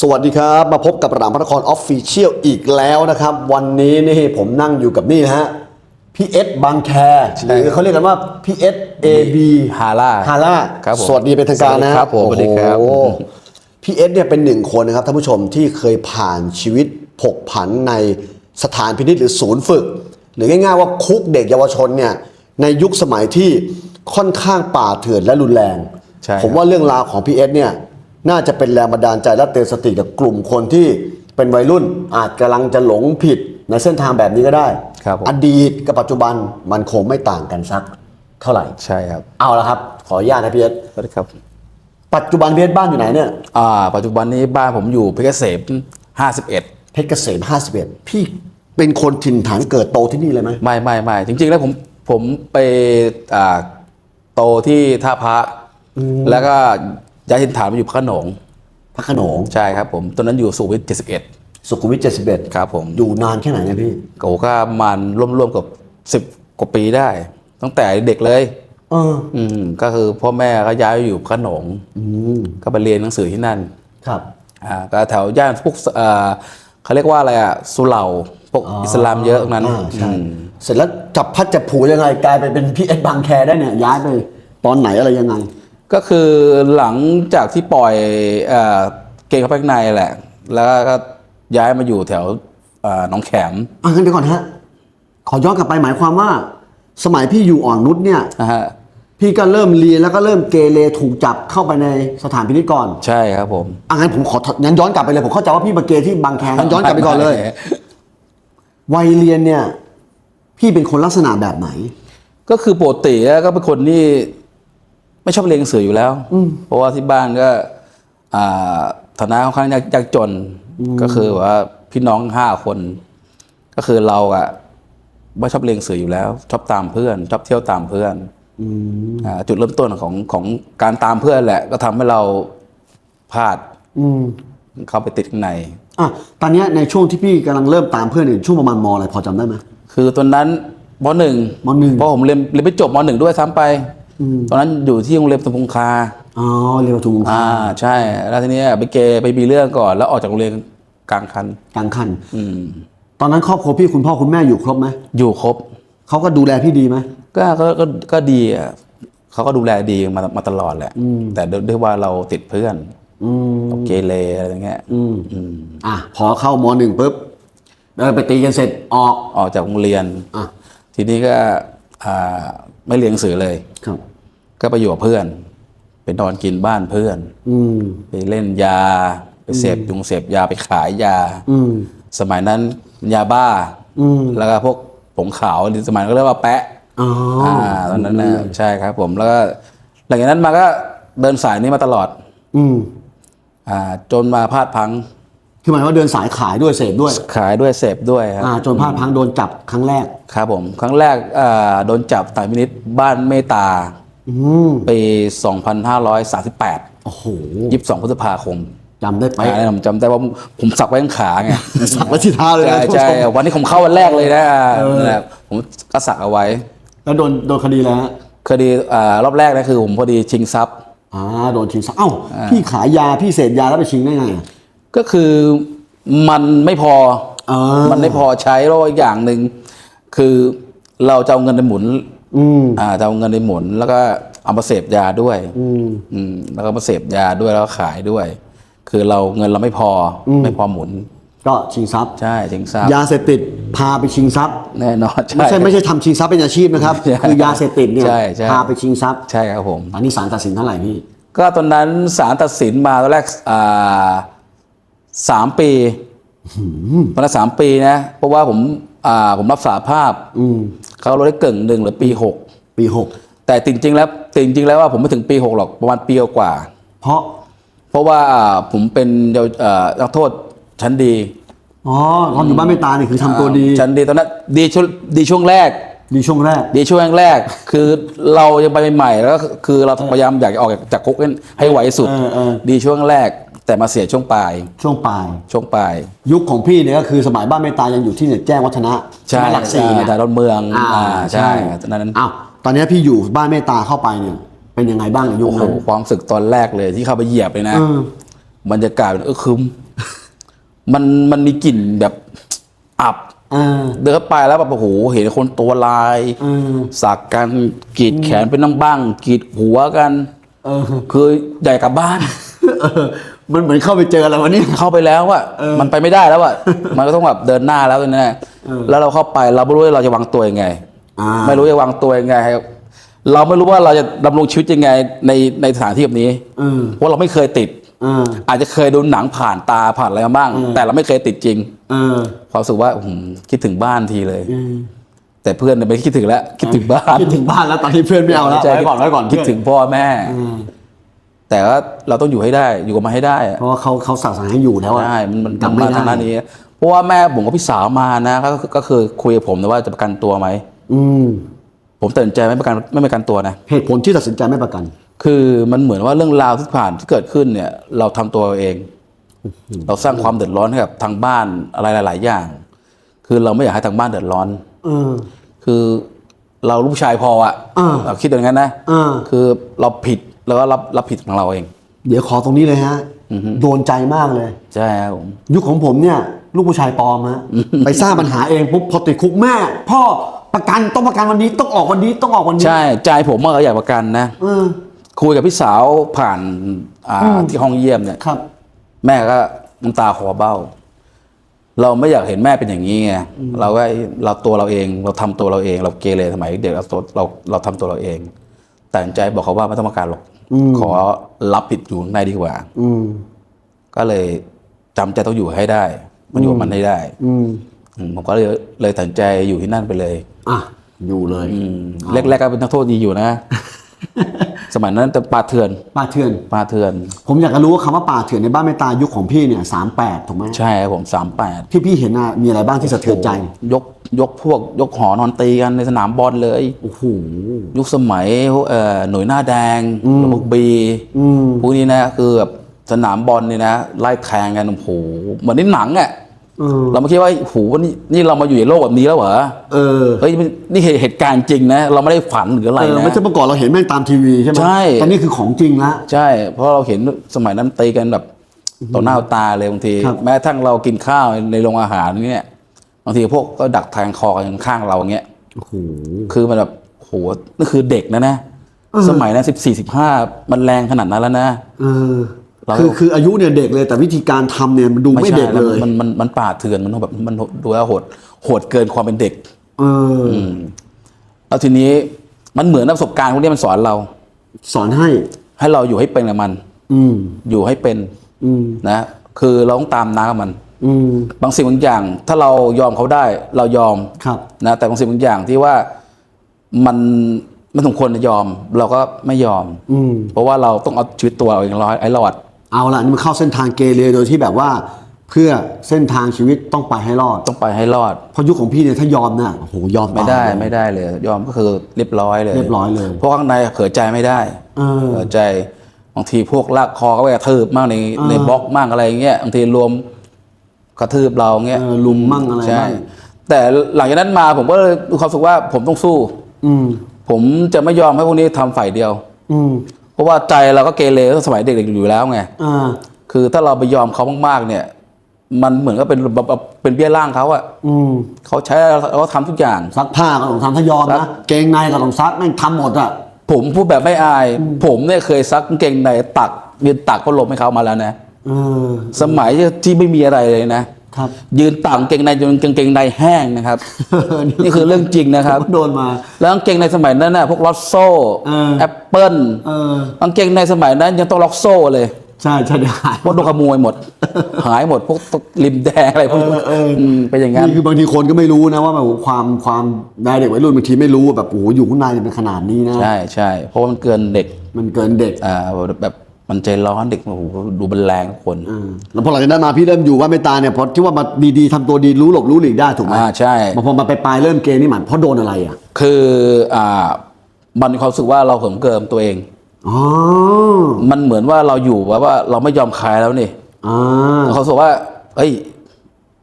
สวัสดีครับ มาพบกับรามพระนครออฟฟิเชียลอีกแล้วนะครับ วันนี้นี่ผมนั่งอยู่กับนี่นะฮะพี่เอสบางแคหรือเขาเรียกกันว่าพี่เอสเอบีฮาร่าฮาร่าครับผมสวัสดีเป็นทางการนะสวัสดีครับผมสวัสดีครับโอ้โหพี่เอสเนี่ยเป็นหนึ่งคนนะครับท่านผู้ชมที่เคยผ่านชีวิตผกผันในสถานพินิจหรือศูนย์ฝึก หรือง่ายๆว่าคุกเด็กเยาวชนเนี่ยในยุคสมัยที่ค่อนข้างป่าเถื่อนและรุนแรงใช่ครับผมว่าเรื่องราวของพี่เอสเนี่ย น่าจะเป็นแรงบันดาลใจและเตือนสติกับกลุ่มคนที่เป็นวัยรุ่นอาจกำลังจะหลงผิดในเส้นทางแบบนี้ก็ได้ครับผมอดีตกับปัจจุบันมันคงไม่ต่างกันสักเท่าไหร่ ใช่ครับเอาละครับ ขออนุญาตนะพี่เอสสวัสดีครับปัจจุบันพี่เอสบ้านอยู่ไหนเนี่ยอ่าปัจจุบันนี้บ้านผมอยู่เพชรเกษม51 เพชรเกษม51พี่เป็นคนถิ่นฐานเกิดโตที่นี่เลยไหมไม่ไม่ไม่จริง ๆ แล้วผมผมไปอ่าโตที่ท่าพระแล้วก็ ย้ายถิ่นฐานมาอยู่พระโขนงพระโขนงใช่ครับผมตอนนั้นอยู่สุขุมวิท71สุขุมวิท71ครับผมอยู่นานแค่ไหนเนี่ยพี่โอ้ก็ประมันร่วมๆกับ10กว่าปีได้ ตั้งแต่เด็กเลยเอออืมก็คือพ่อแม่ก็ย้ายไปอยู่พระโขนงอืมก็ไปเรียนหนังสือที่นั่นครับอ่าก็แถวย่านพวกเอ่อเขาเรียกว่าอะไรอะสุเหร่าพวกอิสลามเยอะตรงนั้นอ่าใช่อืมเสร็จแล้วจับพัดจับผูยังไงกลายไปเป็นพี่เอสบางแคได้เนี่ยย้ายไปตอนไหนอะไรยังไง ก็คือหลังจากที่ปล่อยเอ่อเกงเข้าไปข้างในแหละ แล้วก็ย้ายมาอยู่แถวเอ่อหนองแขมอะงั้นเดี๋ยวก่อนฮะ ขอย้อนกลับไปหมายความว่า สมัยพี่อยู่อ่อนนุชเนี่ยนะฮะพี่ก็เริ่มเรียนแล้วก็เริ่มเกเรถูกจับเข้าไปในสถานพินิจก่อนใช่ครับผมอะงั้นผมของั้นย้อนกลับไปเลยผมเข้าใจว่าพี่มาเกที่บางแคงั้นย้อนกลับไปก่อนเลย วัยเรียนเนี่ย พี่เป็นคนลักษณะแบบไหน ก็คือปกติแล้วก็เป็นคนที่ ไม่ชอบเรียนหนังสืออยู่แล้ว เพราะว่าที่บ้านก็อ่าฐานะค่อนข้างยากยากจนก็คือว่าพี่น้องห้าคน ก็คือเราอะไม่ชอบเรียนหนังสืออยู่แล้ว ชอบตามเพื่อนชอบเที่ยวตามเพื่อนอ่าจุดเริ่มต้นของของการตามเพื่อนแหละ ก็ทำให้เราพลาดอืมเข้าไปติดข้างในอะตอนเนี้ยในช่วงที่พี่กำลังเริ่มตามเพื่อนเนี่ยช่วงประมาณมอะไรพอจำได้ไหมคือตอนนั้นมหนึ่งมหนึ่งเพราะผมเรียนเรียนไปจบมหนึ่งด้วยซ้ำไป ตอนนั้นอยู่ที่โรงเรียนสมพงคาอ๋อเรียนประทุมอ่าใช่ แล้วทีเนี้ยไปเกไปมีเรื่องก่อน แล้วออกจากโรงเรียนกลางคัน กลางคัน อืม ตอนนั้นครอบครัวพี่คุณพ่อคุณแม่อยู่ครบไหมอยู่ครบ เขาก็ดูแลพี่ดีไหม ก็ก็ก็ก็ดีอะเขาก็ดูแลดีมามาตลอดแหละ แต่ด้วยด้วยว่าเราติดเพื่อนอืม เกเรอะไรอย่างเงี้ยอืม อืมอะ พอเข้ามหนึ่งปุ๊บเออไปตีกันเสร็จออก ออกจากโรงเรียน อะ ทีนี้ก็อ่า ไม่เรียนหนังสือเลยครับ ก็ไปอยู่กับเพื่อนไปนอนกินบ้านเพื่อน อืมไปเล่นยา ไปเสพยุงเสพยาไปขายยา อืมสมัยนั้นยาบ้า อืมแล้วก็พวกผงขาวหรือสมัยนั้นก็เรียกว่าแปะอ๋อออ่าตอนนั้นนะใช่ครับ ผมแล้วก็หลังจากนั้นมาก็เดินสายนี้มาตลอด อืมอ่า จนมาพลาดพลัง คือหมายว่าเดินสายขายด้วยเสพด้วยขายด้วยเสพด้วยครับอ่าจนพลาดพลังโดนจับครั้งแรก ครับผม ครั้งแรกอ่าโดนจับสายมินิตบ้านเมตตาอืมปี 2538 โอ้โห22พฤษภาคมจำได้ไปอ่าผมจำได้ว่าผมสักไว้ข้างขาไง สักไว้ที่เท้าเลยนะใช่ท่านผู้ใช่ชมวันนี้ผมเข้าวันแรกเลยนะนั่นแหละผมก็สักเอาไว้ แล้วโดนโดนคดีแล้วฮะคดีอ่ารอบแรกนะคือผมพอดีชิงทรัพย์ อ่าโดนชิงทรัพย์เอ้าพี่ขายยาพี่เสพยาแล้วไปชิงได้ไงอะ ก็คือมันไม่พอเออมันไม่พอใช้แล้วอีกอย่างหนึ่งคือเราจะเอาเงินไปหมุนอืมอ่าจะเอาเงินไปหมุน แล้วก็เอามาเสพยาด้วยอืมอืมแล้วก็มาเสพยาด้วยแล้วก็ขายด้วย คือเราเงินเราไม่พออไม่พอหมุน ก็ชิงทรัพย์ใช่ชิงทรัพย์ยาเสพติดพาไปชิงทรัพย์แน่นอนไม่ใช่ไม่ใช่ทำชิงทรัพย์เป็นอาชีพนะครับใช่คือยาเสพติดเนี่ยใช่ใช่พาไปชิงทรัพย์ใช่ครับผมตอนนี้ศาลตัดสินเท่าไหร่พี่ก็ตอนนั้นศาลตัดสินมาตอนแรกอ่า สามปีตอนนั้นสามปีนะ เพราะว่าผมอ่าผมรับสารภาพอืมเขาลดได้เกินหนึ่งหรือปีหกปีหกแต่จริงๆแล้วแต่จริงๆแล้วว่าผมไม่ถึงปีหกหรอกประมาณปีกว่า เพราะ เพราะว่าผมเป็นเยาวเอ่อนักโทษชั้นดีอ๋อตอนอยู่บ้านไม่ตาเนี่ยคือทำตัวดีชั้นดีตอนนั้นดีช่วงดีช่วงแรก ดีช่วงแรก ดีช่วงแรก คือเรายังไปใหม่ๆแล้วก็คือเราพยายามอยากจะออกจากคุกให้ไวที่สุดเออเออดีช่วงแรก แต่มาเสียช่วงปลายช่วงปลาย ช่วงปลาย ยุคของพี่เนี่ยก็คือสมัยบ้านไม่ตายังอยู่ที่เนี่ยแจ้งวัฒนะใช่ไหมหลักสี่เนี่ยแต่ดอนเมืองอ่าอ่าใช่ใช่ ตอนนั้นอ้าวตอนนี้พี่อยู่บ้านเมตตาเข้าไปเนี่ยเป็นยังไงบ้างในยุคโอ้โหนั้น ความรู้สึกตอนแรกเลยที่เข้าไปเหยียบเลยนะ เออ บรรยากาศมันเออคึมมันมันมีกลิ่นแบบอับอ่าเดินเข้าไปแล้วแบบโอ้โหเห็นคนตัวลายอืมสักกันกรีดแขนเป็นน้ำบ้างกรีดหัวกัน เออคือใหญ่กลับบ้าน เออ มันเหมือนเข้าไปเจออะไรวะเนี่ย เข้าไปแล้วอะมันไปไม่ได้แล้วอะมันก็ต้องแบบเดินหน้าแล้วแน่ๆแล้วเราเข้าไปเราไม่รู้ว่าเราจะวางตัวยังไงอ่าไม่รู้จะวางตัวยังไงเราไม่รู้ว่าเราจะดำรงชีวิตยังไงในในสถานที่แบบนี้อืมเพราะเราไม่เคยติดอ่าอาจจะเคยดูหนังผ่านตาผ่านอะไรมาบ้าง แต่เราไม่เคยติดจริงเออความรู้สึกว่าอืมคิดถึงบ้านทีเลยอืมแต่เพื่อนเนี่ยไม่คิดถึงแล้วคิดถึงบ้านคิดถึงบ้านแล้วตอนนี้เพื่อนไม่เอาแล้วใช่ไว้ก่อนไว้ก่อนคิดถึงพ่อแม่อืม แต่ว่าเราต้องอยู่ให้ได้อยู่กับมันให้ได้อะเพราะว่าเขาเขาสั่งสั่งให้อยู่แล้วอะใช่มันมันกลับทำไม่มาได้ ทางด้านนี้ เพราะว่าแม่ผมกับพี่สาวมานะก็ก็คือคุยกับผมนะว่าจะประกันตัวไหมอืมผมตัดสินใจไม่ประกันไม่ประกันตัวนะ เหตุผลที่ตัดสินใจไม่ประกัน คือมันเหมือนว่าเรื่องราวที่ผ่านที่เกิดขึ้นเนี่ย เราทำตัวเราเอง เราสร้างความเดือดร้อนให้กับทางบ้านอะไรหลาย ๆ อย่าง คือเราไม่อยากให้ทางบ้านเดือดร้อน เออ คือเราลูกชายพออะอ่า เราคิดอย่างนั้นนะอ่า คือเราผิด แล้วก็รับรับผิดของเราเอง เดี๋ยวขอตรงนี้เลยฮะโดนใจมากเลย ใช่ครับผม ยุคของผมเนี่ย ลูกผู้ชายปลอมฮะ ไปสร้างปัญหาเองปุ๊บพอติดคุกแม่ พ่อประกันต้องประกันวันนี้ต้องออกวันนี้ต้องออกวันนี้ใช่ใจผมก็อยากประกันนะ เออ คุยกับพี่สาวผ่านอ่าที่ห้องเยี่ยมเนี่ย ครับ แม่ก็น้ำตาคลอเบ้า เราไม่อยากเห็นแม่เป็นอย่างนี้ไงเราก็เราตัวเราเอง เราทำตัวเราเอง เราเกเรสมัยเด็กเราตัวเราเราทำตัวเราเองแต่ใจบอกเขาว่าไม่ต้องประกันหรอก ขอรับผิดอยู่ในดีกว่า อืมก็เลยจำใจต้องอยู่ให้ได้ มันอยู่กับมันให้ได้ อืมอืมผมก็เลยเลยตัดสินใจอยู่ที่นั่นไปเลย อะอยู่เลยอืมแรกๆก็เป็นนักโทษดีอยู่นะสมัยนั้นแต่ปลาเถื่อนป่าเถื่อนปลาเถื่อน ผมอยากจะรู้ว่าคำว่าป่าเถื่อนในบ้านเมตตายุคของพี่เนี่ยสามแปดถูกไหมใช่ครับผมสามแปดที่พี่เห็นน่ะมีอะไรบ้างที่สะเทือนใจ ยก ยกพวกยกหอนอนตีกันในสนามบอลเลยโอ้โหยุคสมัยเอ่อหน่วยหน้าแดงพวกบีอืมพวกนี้นะคือแบบสนามบอลนี่นะไล่แทงกันโอ้โหเหมือนในหนังอะเออเราไม่คิดว่าโอ้โหนี่นี่เรามาอยู่ในโลกแบบนี้แล้วเหรอเออเฮ้ยมันนี่เหตุเหตุการณ์จริงนะ เราไม่ได้ฝันหรืออะไรเออนะไม่ใช่เมื่อก่อนเราเห็นแม่งตามทีวีใช่ไหมใช่แต่นี่คือของจริงละใช่ เพราะเราเห็นสมัยนั้นตีกันแบบต่อหน้าต่อตาเลยบางทีครับแม้กระทั่งเรากินข้าวในโรงอาหารเนี่ย บางทีพวกก็ดักแทงคอกันข้างเราอย่างเงี้ยโอ้โหคือมันแบบโหนั่นคือเด็กนะนะสมัยนั้นสิบสี่สิบห้ามันแรงขนาดนั้นแล้วนะเออเราคือคืออายุเนี่ยเด็กเลยแต่วิธีการทำเนี่ยมันดูไม่ใช่เด็กเลยมันมันมันป่าเถื่อนมันแบบมันดูแล้วโหดโหดเกินความเป็นเด็กเอออแล้วทีนี้มันเหมือนประสบการณ์พวกนี้มันสอนเรา สอนให้ ให้เราอยู่ให้เป็นกับมัน อืมอยู่ให้เป็น อืมนะคือเราต้องตามน้ำกับมัน อืมบางสิ่งบางอย่าง ถ้าเรายอมเขาได้เรายอมครับ นะแต่บางสิ่งบางอย่างที่ว่ามันมันสมควรจะยอม เราก็ไม่ยอม อืม เพราะว่าเราต้องเอาชีวิตตัวเราเองร้อยไอ้รอด เอาละนี่มันเข้าเส้นทางเกเรโดยที่แบบว่า เพื่อเส้นทางชีวิตต้องไปให้รอดต้องไปให้รอด เพราะยุคของพี่เนี่ยถ้ายอมเนี่ยโอ้โหยอมไม่ได้ตายเลยไม่ได้เลย ยอมก็คือเรียบร้อยเลยเรียบร้อยเลยเพราะข้างในเผยใจไม่ได้เออเผยใจบางทีพวกลากคอก็ไปกระทืบมากในเออในบล็อกมากอะไรเงี้ยบางทีรวม กระทืบเราเงี้ยเออลุมมั่งอะไรใช่บ้างแต่หลังจากนั้นมาผมก็เลยมีความรู้สึกว่าผมต้องสู้ อืม ผมจะไม่ยอมให้พวกนี้ทำฝ่ายเดียว อืม เพราะว่าใจเราก็เกเรตั้งแต่สมัยเด็กๆอยู่แล้วไง อ่า คือถ้าเราไปยอมเขามากๆ เนี่ย มันเหมือนก็เป็นแบบแบบเป็นเบี้ยล่างเขาอะอืม เขาใช้เราก็ทำทุกอย่าง ซักผ้าก็ต้องทำถ้ายอมซันะกเกงในก็ต้องซักแม่งทำหมดอะ ผมพูดแบบไม่อาย ผมเนี่ยเคยซักกางเกงในตักยืนตักก็ลมให้เขามาแล้วนะเออ สมัยที่ไม่มีอะไรเลยนะครับยืนตักกางเกงในจนกางเกงในแห้งนะครับ นี่คือเรื่องจริงนะครับโดนมา แล้วกางเกงในสมัยนั้นน่ะพวกลอตโซ่เออแอปเปิลเออกางเกงในสมัยนั้นยังต้องล็อกโซ่เลยใช่ใช่ได้พวกโดนขโมยหมด หายหมดพวกริมแดงอะไรพวกนี้เออเออมเป็นอย่างนั้นนี่คือบางทีคนก็ไม่รู้นะว่าแบบความความนายเด็กวัยรุ่นบางทีไม่รู้ว่าแบบโอ้โหอยู่ข้างในเนี่ยเป็นขนาดนี้นะใช่ใช่เพราะว่ามันเกินเด็กมันเกินเด็กอ่าแบบ มันใจร้อนเด็กโอ้โหดูมันแรงทุกคนเออแล้วพอหลังจากนั้นมาพี่เริ่มอยู่ว่าไม่ตาเนี่ยพอที่ว่ามาดีๆทำตัวดีรู้หลบรู้หลีกได้ถูกไหมอ่าใช่มาพอมาไปปลายๆเริ่มเกณฑ์นี่หมันเพราะโดนอะไรอะ คืออ่ามันมีความรู้สึกว่าเราเหิมเกิมตัวเองอ๋อมันเหมือนว่าเราอยู่แบบว่าเราไม่ยอมใครแล้วนี่อ่าเขารู้สึกว่า เอ้ย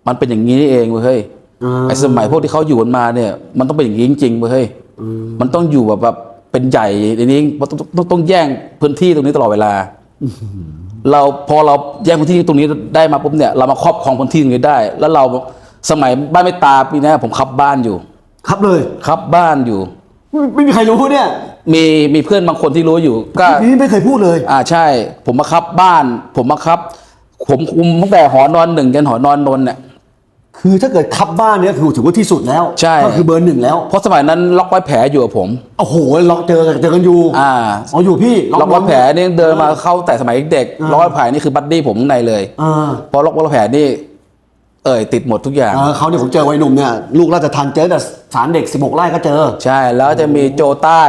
มันเป็นอย่างนี้นี่เองเว้ยเฮ้ยอ่าไอ้สมัยพวกที่เขาอยู่กันมาเนี่ย มันต้องเป็นอย่างนี้จริงๆเว้ยเฮ้ยมันต้องอยู่แบบแบบ เป็นใหญ่ในนี้ต้องต้องต้องต้องแย่งพื้นที่ตรงนี้ตลอดเวลาเราพอเราแย่งพื้นที่ตรงนี้ได้มาปุ๊บเนี่ยเรามาครอบครองพื้นที่ตรงนี้ได้ แล้วเราสมัยบ้านไม่ตาปีนี้ผมขับบ้านอยู่ครับเลยขับบ้านอยู่ไม่ไม่มีใครรู้เนี่ย มีมีเพื่อนบางคนที่รู้อยู่ ก็นี่ไม่เคยพูดเลย อ่าใช่ ผมมาขับบ้าน ผมมาขับ ผมคุมตั้งแต่หอนอนหนึ่งจนหอนอนนนท์เนี่ย คือถ้าเกิดคับบ้านเนี่ยคือถือว่าที่สุดแล้วใช่ ก็คือเบอร์หนึ่งแล้วเพราะสมัยนั้นล็อกไว้แผลอยู่กับผม โอ้โหล็อกเจอกันเจอกันอยู่อ่า อ๋ออยู่พี่ล็อกไว้น้งแผลนี่เดินมาเข้าแต่สมัยเด็กล็อกไว้แผลนี่คือบัดดี้ผมข้างในเลยอ่าพอล็อกไว้แผลนี่ เอ่ยติดหมดทุกอย่าง เออเขาเนี่ยผมเจอวัยหนุ่มเนี่ยลูกราชทันเจอแต่สารเด็ก 16 ไร่ก็เจอ ใช่แล้วจะมีโจใต้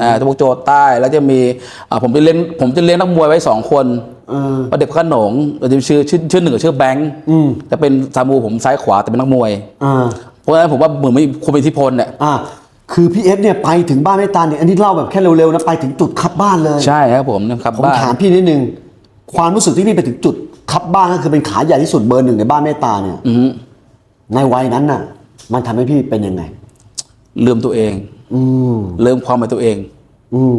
อ่าพวกโจใต้แล้วจะมีอ่าผมจะเลี้ยงผมจะเลี้ยงนักมวยไว้สองคนเออ ว่าเด็กพระโขนงจะมีชื่อชื่อชื่อหนึ่งกับชื่อแบงค์อืมจะเป็นซามูผมซ้ายขวาแต่เป็นนักมวยอ่าเพราะฉะนั้นผมว่าเหมือนมีคนมีอิทธิพลเนี่ยอ่าคือพี่เอสเนี่ยไปถึงบ้านแม่ตาเนี่ยอันนี้เล่าแบบแค่เร็วๆนะไปถึงจุดคับบ้านเลยใช่ครับผมนะครับผมบ้านถามพี่นิดนึงความรู้สึกที่พี่ไปถึงจุดคับบ้านก็คือเป็นขาใหญ่ที่สุดเบอร์หนึ่งในบ้านแม่ตาเนี่ยอืมในวัยนั้นน่ะ มันทำให้พี่เป็นยังไงลืมตัวเอง อืมลืมความเป็นตัวเอง อืม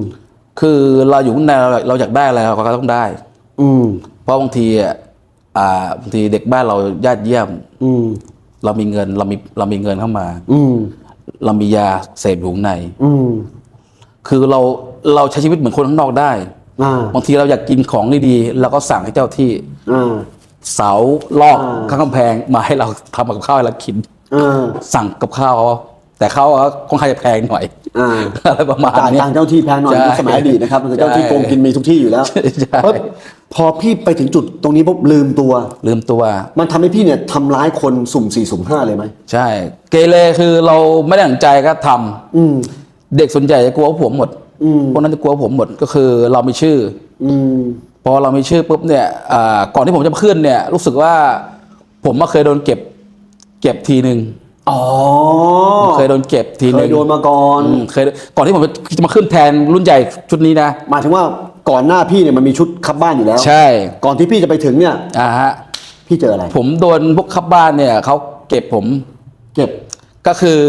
คือเราอยู่ข้างในเราเราอยากได้อะไรเราก็ต้องได้ อืมเพราะบางทีอะอ่าบางทีเด็กบ้านเราญาติเยี่ยม อืมเรามีเงินเรามีเรามีเงินเข้ามา อืมเรามียาเสพอยู่ข้างใน อืมคือเราเราใช้ชีวิตเหมือนคนข้างนอกได้ อ่าบางทีเราอยากกินของดีๆเราก็สั่งให้เจ้าที่ อ่า เสาลอกอ่า ข้างกำแพงมาให้เราทำกับข้าวให้เรากิน อ่าสั่งกับข้าวเขา แต่เขาก็ค่อนข้างจะแพงหน่อยอ่าอะไรประมาณจ่ายนี้ตังค์เจ้าที่แพงหน่อยใช่ในสมัยอดีตนะครับคือเจ้าที่ใช่โกงกินมีทุกที่อยู่แล้วใช่ใช่ ปุ๊บพอพี่ไปถึงจุดตรงนี้ปุ๊บลืมตัว ลืมตัว มันทำให้พี่เนี่ยทำร้ายคนสุ่มสี่สุ่มห้าเลยไหมใช่ เกเรคือเราไม่ได้ตั้งใจก็ทำอืม เด็กส่วนใหญ่จะกลัวผมหมดอืม พวกนั้นจะกลัวผมหมดก็คือเรามีชื่อ อืม พอเรามีชื่อปุ๊บเนี่ยอ่าก่อนที่ผมจะขึ้นเนี่ย รู้สึกว่าผมมาเคยโดนเก็บ เก็บทีหนึ่ง อ๋อเคยโดนเก็บทีหเคนึ่ยงโดนมาก่อนอืมเคยก่อนที่ผมจะมาขึ้นแทนรุ่นใหญ่ชุดนี้นะ หมายถึงว่าก่อนหน้าพี่เนี่ยมันมีชุดคับบ้านอยู่แล้วใช่ ก่อนที่พี่จะไปถึงเนี่ยอ่าฮะ พี่เจออะไรผมโดนพวกขับบ้านเนี่ยเขาเก็บผมเก็บ ก็คือ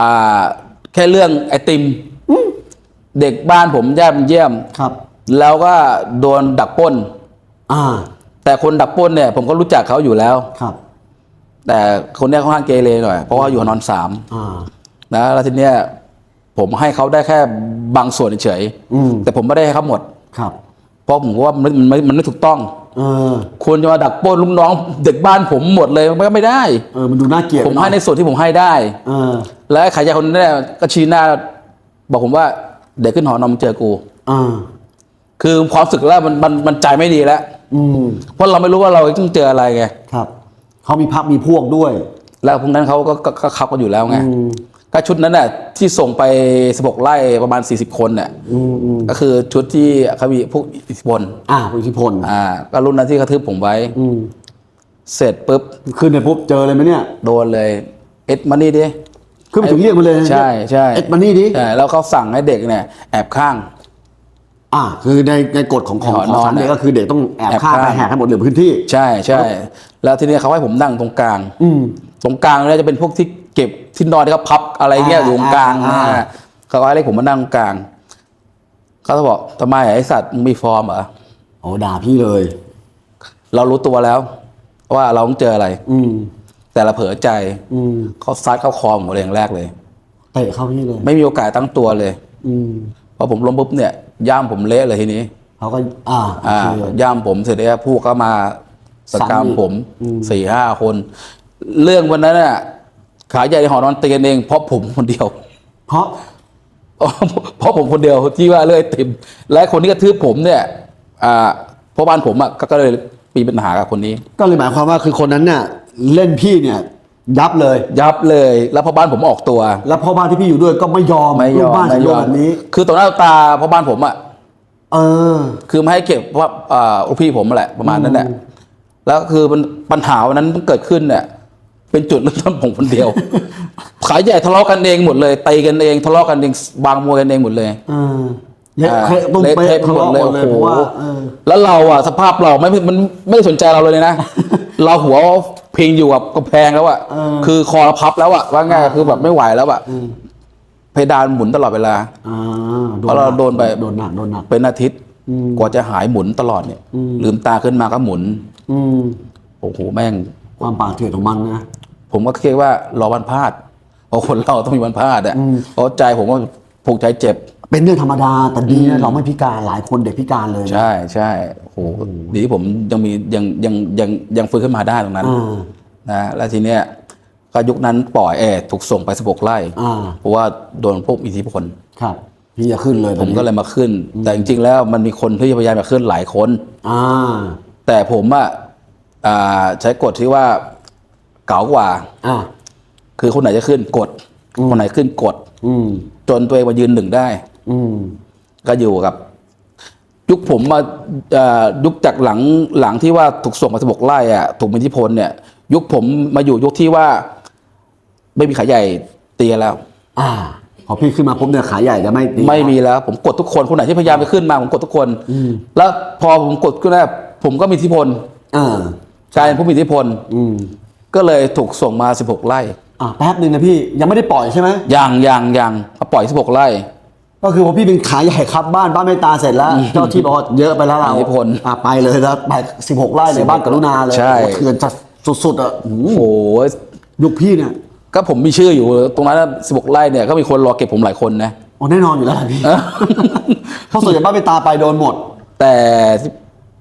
อ่าแค่เรื่องไอติม เด็กบ้านผมย่ามเยี่ยม ครับ แล้วก็โดนดักปล้น อ่าแต่คนดักปล้นเนี่ย ผมก็รู้จักเขาอยู่แล้ว ครับ แต่คนเนี้ยค่อนข้างเกเรหน่อย เพราะว่าอยู่หอนอนสามอ่า นะแล้วทีเนี้ยผมให้เขาได้แค่บางส่วนเฉยอืม แต่ผมไม่ได้ให้เขาหมด ครับ เพราะผมว่ามันมันมันมันไม่ถูกต้อง เออ ควรจะมาดักปล้นลูกน้องเด็กบ้านผมหมดเลยมันก็ไม่ได้ เออ มันดูน่าเกลียดผมหน่ให้อยในส่วนที่ผมให้ได้ เออแล้วไอ้ขายยาคนนั้นเนี่ยก็ชี้หน้า บอกผมว่าเด็กขึ้นหอนอนมึงเจอกูอ่าคือความรู้สึกแล้วมันมันมันใจไม่ดีแล้ว อืม เพราะเราไม่รู้ว่าเราต้องเจออะไรไง ครับ เขามีพักมีพวกด้วย แล้วพวกนั้นเขาก็ก็ก็ขับกันอยู่แล้วไงอืมก็ชุดนั้นน่ะที่ส่งไป16ไร่ประมาณ 40 คนเนี่ยอืมอืมก็คือชุดที่เขามีพวกอิทธิพลอ่าอิทธิพลอ่าก็รุ่นนั้นที่กระทืบผมไว้อืมเสร็จปุ๊บขึ้นไปปุ๊บเจอเลยไหมเนี่ยโดนเลยเอ็ดมานี่ดิขึ้นไปถึงเรียกมาเลยใช่ใช่เอ็ดมานี่ดิใช่แล้วเขาสั่งให้เด็กเนี่ยแอบข้าง อ่าคือในในกฎของของหอของนอนศาลเนี่ยน่ะก็คือเด็กต้องแอบแอบฆ่าไปฆ่าแหกให้หมดเหลือพื้นที่ ใช่ใช่ แล้วทีนี้เขาให้ผมนั่งตรงกลาง อืม ตรงกลางเนี่ยจะเป็นพวกที่เก็บที่นอนที่เขาพับอะไรเงี้ยอ่าอยู่ตรงกลางอ่านะเขาก็ให้เรียกผมมานั่งตรงกลางเขาจะบอกทำไมไอ้สัตว์มึงมีฟอร์มเหรอโอ้ด่าพี่เลย เรารู้ตัวแล้ว ว่าเราต้องเจออะไร อืม แต่เราเผลอใจอืมเขาซัดเข้าคอผมเลยอย่างแรกเลย เตะเข้าพี่เลย ไม่มีโอกาสตั้งตัวเลยอืมพอผมล้มปุ๊บเนี่ยย่ามผมเละเลยทีนี้ เขาก็ อ่าโออ่าเคย่ามผมเสร็จแล้วผู้ก็มา สกรรมซ้ำอีกผมอืมสี่ห้าคน เรื่องวันนั้นน่ะขาใหญ่ในหอนอนเตียนเองเพราะผมคนเดียว เพราะเพราะผมคนเดียวที่ว่าเลื่อยติมและคนที่กระทืบผมเนี่ยอ่าเพราะบ้านผมอะก็ก็เลยมีปัญหากับคนนี้ ก็เลยหมายความว่าคือคนนั้นเนี่ยเล่นพี่เนี่ยยับเลย ยับเลย แล้วพอบ้านผมออกตัว แล้วพ่อบ้านที่พี่อยู่ด้วยก็ไม่ยอมไม่ยลูอกมบ้านไม่ถึงยโดอนมแบบนี้ คือต่อหน้าต่อตาเพราะบ้านผมอะเออ คือไม่ให้เก็บเพราะว่าอ่าลูกพี่ผมแหละประมาณนั้นแหละ แล้วคือมันปัญหาวันนั้นมันเกิดขึ้นเนี่ยเป็นจุดเริ่มต้นผมคนเดียว ขายใหญ่ทะเลาะกันเองหมดเลยตีกันเองทะเลาะกันเองบางมวยกันเองหมดเลยเออเละอ่าเทะต้องเละเป๊ะเทะไปทะหมดเลาะเลยหมดเลยโอ้โหเพราะว่าเออแล้วเราอะสภาพเราไม่มันไม่ได้สนใจเราเลยนะ เราหัวพิงอยู่กับกำแพงแล้วอะเออคือคอเราพับแล้วอะว่าง่ายคือแบบไม่ไหวแล้วอะอืมเพดานหมุนตลอดเวลาอ่าเพราะเราโดนไปโดนหนักโดนหนักเป็นอาทิตย์ กว่าจะหายหมุนตลอดเนี่ย ลืมตาขึ้นมาก็หมุนอืมโอ้โหแม่ง ความป่าเถื่อนของมันนะ ผมก็คิดว่ารอวันพลาดเพราะคนเราต้องมีวันพลาดอะเพราะใจผมว่าผูกใจเจ็บ เป็นเรื่องธรรมดาแต่ดีนะเราไม่พิการหลายคนเด็กพิการเลยนะใช่ใช่โอ้โหดีที่ผมยังมียังยังยังยังฟื้นขึ้นมาได้ตรงนั้นอ่านะแล้วทีเนี้ยก็ยุคนั้นปล่อยแอร์ถูกส่งไปสบกไร่อ่าเพราะว่าโดนพวกอิทธิพลครับ พี่จะขึ้นเลยผมก็เลยมาขึ้น แต่จริงๆแล้วมันมีคนที่พยายามจะขึ้นหลายคน อ่า แต่ผมอะอ่าใช้กฎที่ว่าเก๋ากว่า อ่า คือคนไหนจะขึ้นกด คนไหนขึ้นกด อืม จนตัวเองมายืนหนึ่งได้ อืม ก็อยู่กับ ยุคผมมาเอ่อยุคจากหลังหลังที่ว่าถูกส่งมาสบกไล่อะถูกมีอิทธิพลเนี่ย ยุคผมมาอยู่ยุคที่ว่า ไม่มีขายใหญ่เตียแล้ว อ่า พอพี่ขึ้นมาปุ๊บเนี่ยขาใหญ่จะไม่ดีไม่มีแล้ว ผมกดทุกคนคนไหนที่พยายามจะขึ้นมาผมกดทุกคน แล้วพอผมกดขึ้นแล้วผมก็มีอิทธิพลอ่ากลายเป็นผู้มีอิทธิพลอืมก็เลยถูกส่งมา 16 ไร่อ่าแป๊บหนึ่งนะพี่ยังไม่ได้ปล่อยใช่ไหมยังยังยังมาปล่อย 16 ไร่ ก็คือพอพี่เป็นขาใหญ่ครับบ้านบ้านไม่ตาเสร็จแล้วเจ้าที่บอกว่าเยอะไปแล้วเราอิทธิพล อะไปเลยแล้วไปสิบหกไร่ในบ้านกรุณาเลยใช่ โอ้โหเถื่อนจัดสุดๆอะอืมโอ้โหยุคพี่เนี่ย ก็ผมมีชื่ออยู่ตรงนั้นนะ16ไร่เนี่ยก็มีคนรอเก็บผมหลายคนนะอ๋อแน่นอนอยู่แล้วล่ะพี่เพราะส่วนใหญ่บ้านไม่ตาไปโดนหมด แต่ที่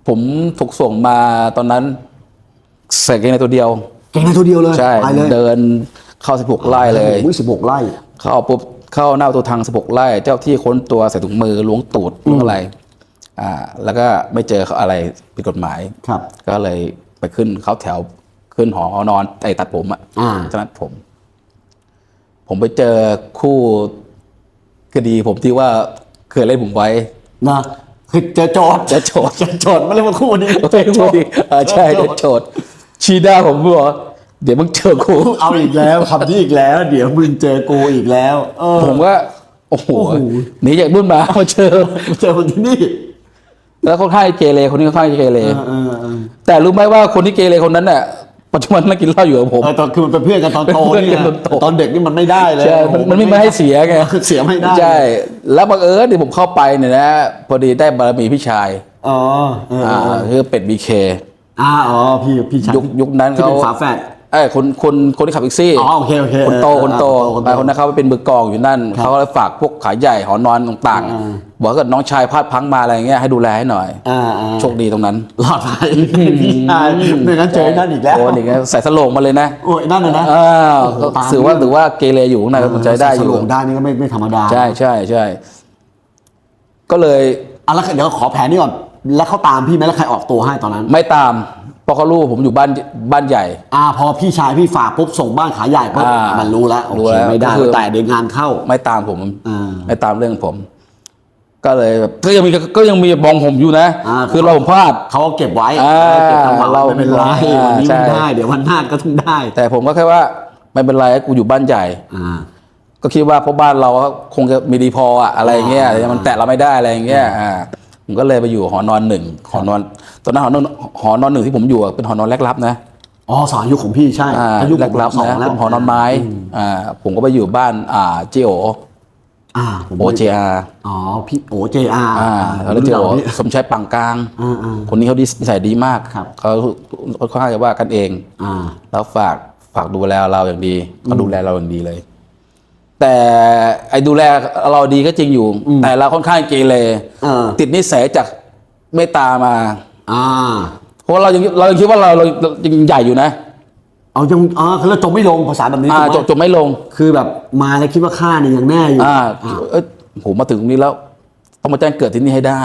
ผมถูกส่งมาตอนนั้นใส่เกงในตัวเดียวเก่งในตัวเดียวเลยใช่ไปเลยเดินเข้า16ไร่เลยโอ้สิบหกไร่ เข้าปุ๊บเข้าหน้าประตูทาง16ไร่ เจ้าที่ค้นตัวใส่ถุงมือล้วงตูดล้วงอะไร อ่า แล้วก็ไม่เจออะไรผิดกฎหมายครับ ก็เลยไปขึ้นเขาแถวขึ้นหอนอนไอ้ตัดผมอะอ่าฉะนั้นผม ผมไปเจอคู่คดีผมที่ว่าเคยเล่นผมไว้นะคือเจอโจทย์เจอโจทย์เจอโจทย์ไม่เรียกว่าคู่นี้เฮ้ยพอดีอ่าใช่เจอโจทย์ชีด้าผมบอกว่าเดี๋ยวมึงเจอกูเอาอีกแล้วคำนี้อีกแล้ว เดี๋ยวมึงเจอกูอีกแล้วเออผมก็โอ้โหโอ้โหหนีจากรุ่นมามาเจอเจอคนที่นี่ แล้วค่อนข้างเกเรคนนี้ค่อนข้างเกเรเออเออเออแต่รู้ไหมว่าคนที่เกเรคนนั้นน่ะ ปัจจุบันนั่งกินเหล้าอยู่กับผม เออตอนคือมันเป็นเพื่อนกันตอนโตเป็นเพื่นี่อนกันตอนโต ตอนเด็กนี่มันไม่ได้เลยใช่มันมันไม่มาให้เสียไงเสียไม่ได้ใช่แล้วบังเอิญที่ผมเข้าไปเนี่ยนะพอดีได้บารมีพี่ชายอ๋อเอออ่าเออคือเป็ดบีเคอ่าอ๋อพี่พี่ชายยุคยุคนั้นที่เขาเป็นฝาแฝด เอ้ยคนคนคนที่ขับแท็กซี่อ๋อโอเคโอเคคนโตเออคนโตคนโตอ่าคนนั้นเขาเป็นมือกลองอยู่นั่นครับเขาก็เลยฝากพวกขายใหญ่หอนอนต่างอ่า ๆ บอกว่าเกิดน้องชายพลาดพลังมาอะไรเงี้ยให้ดูแลให้หน่อยอ่าอ่าโชคดีตรงนั้นรอดไปพี่ชายไม่งั้นเจอไอ้นั่นอีกแล้วโอ้อีกแล้วใส่สโลงมาเลยนะโอ้ยนั่นน่ะนะอ้าวโอ้โหตามถือว่าถือว่าเกเรอยู่ข้างในก็สนใจได้อยู่สลงได้นี่ก็ไม่ไม่ธรรมดาใช่ใช่ใช่ก็เลยอะแล้วเดี๋ยวขอแผนนี่ก่อนแล้วเขาตามพี่ไหมแล้วใครออกตัวให้ตอนนั้น ไม่ตามเพราะเขารู้ว่าผมอยู่บ้านบ้านใหญ่ อ่า พอพี่ชายพี่ฝากปุ๊บส่งบ้านขายใหญ่ปุ๊บอ่ามัมันรู้แล้วโอรู้เคแล้วไม่ได้ก็คือแต่เดี๋ยวงานเข้า ไม่ตามผมอ่าไม่ตามเรื่องผม ก็เลยแบบก็ยังมีก็ยังมีมองผมอยู่นะ อ่า คือเราผมพลาด เขาก็เก็บไว้อ่าเก็บจังหวะเราไม่เป็นไรอ่าวันนี้ใช่ ไม่ได้ เดี๋ยววันหน้าก็ต้องได้ แต่ผมก็แค่ว่าไม่เป็นไรกูอยู่บ้านใหญ่ อ่า ก็คิดว่าเพราะบ้านเราก็คงจะมีดีพออะอะไรเงี้ยแต่มันแตะเราไม่ได้อะไรเงี้ยอ่าผมก็เลยไปอยู่หอนอนหนึ่งหอนอนตอนนั้นหอนอนหอนอนหนึ่งที่ผมอยู่อะเป็นหอนอนแรกรับนะอ๋อสอนอายุของพี่ใช่อ่าอายุแรผมกรับสองนะแล้ว เป็นหอนอนไม้อ่าผมก็ไปอยู่บ้านอ่าเจโอ อ่าผมโอเจอาอ๋อพี่โอเจอาอ่าแล้วเจโอสมชายปังกลางอ่าอ่าคนนี้เขาดีนิสัยดีมากครับเขาค่อนข้างจะว่ากันเองอ่าแล้วฝากฝากดูแลเราอย่างดีก็ดูแลเราอย่างดีเลย แต่ไอ้ดูแลเราดีก็จริงอยู่ แต่เราค่อนข้างเกเรเออติดนิสัยจากเมตตามา อ่าเพราะว่าเรายังเรายังคิดว่าเราเราเรายังใหญ่อยู่นะ เอายังอ่าคือเราจบไม่ลงภาษาแบบนี้อ่าถูกไหมจบจบไม่ลง คือแบบมาแล้วคิดว่าค่าเนี่ยยังแน่อยู่อ่าเอ้ยโหมาถึงตรงนี้แล้ว ต้องมาแจ้งเกิดที่นี่ให้ได้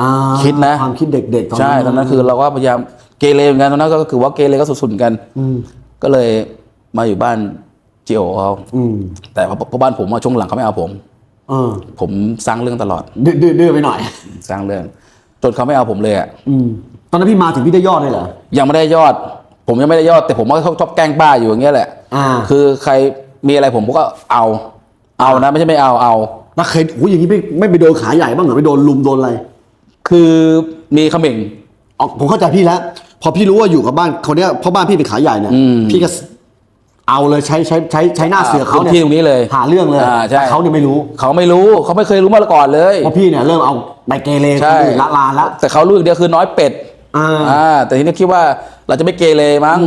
อ่าคิดนะความคิดเด็กๆตอนนั้นใช่ตอนนั้นคือเราก็พยายามเกเรเหมือนกันตอนนั้นก็คือว่าเกเรก็สุดๆเหมือนกันอืมก็เลยมาอยู่บ้านเจียวเขาอืมแต่พอบ้านผมอะช่วงหลังเขาไม่เอาผมเออผมสร้างเรื่องตลอดดื้อดื้อดื้อไปหน่อย สร้างเรื่อง จนเขาไม่เอาผมเลยอะอืมตอนนั้นพี่มาถึงพี่ได้ยอดเลยเหรอยังไม่ได้ยอด ผมยังไม่ได้ยอดแต่ผมก็ชอบแกล้งป้าอยู่อย่างเงี้ยแหละอ่าคือใครมีอะไรผมก็เอา เอานะไม่ใช่ไม่เอาเอา แล้วเคยโอ้ยอย่างนี้ไม่ไม่ไปโดนขาใหญ่บ้างเหรอไปโดนลุมโดนอะไรคือมีเขม่ง อ๋อผมเข้าใจพี่แล้วพอพี่รู้ว่าอยู่กับบ้านคนเนี้ยเพราะบ้านพี่เป็นขาใหญ่เนี่ยอืม พี่ก็เอาเลยใช้ใช้ใช้ใช้หน้าเสือเขาพื้นที่เนี่ยตรงนี้เลยหาเรื่องเลยอ่าใช่แต่เขาเนี่ยไม่รู้เขาไม่รู้เขาไม่เคยรู้มาก่อนเลย เพราะพี่เนี่ยเริ่มเอาไปเกเรคใช่นอื่นละลานแล้วแต่เขารู้อย่างเดียวคือน้อยเป็ด อ่า อ่าแต่ทีนี้คิดว่าเราจะไม่เกเรมั้ง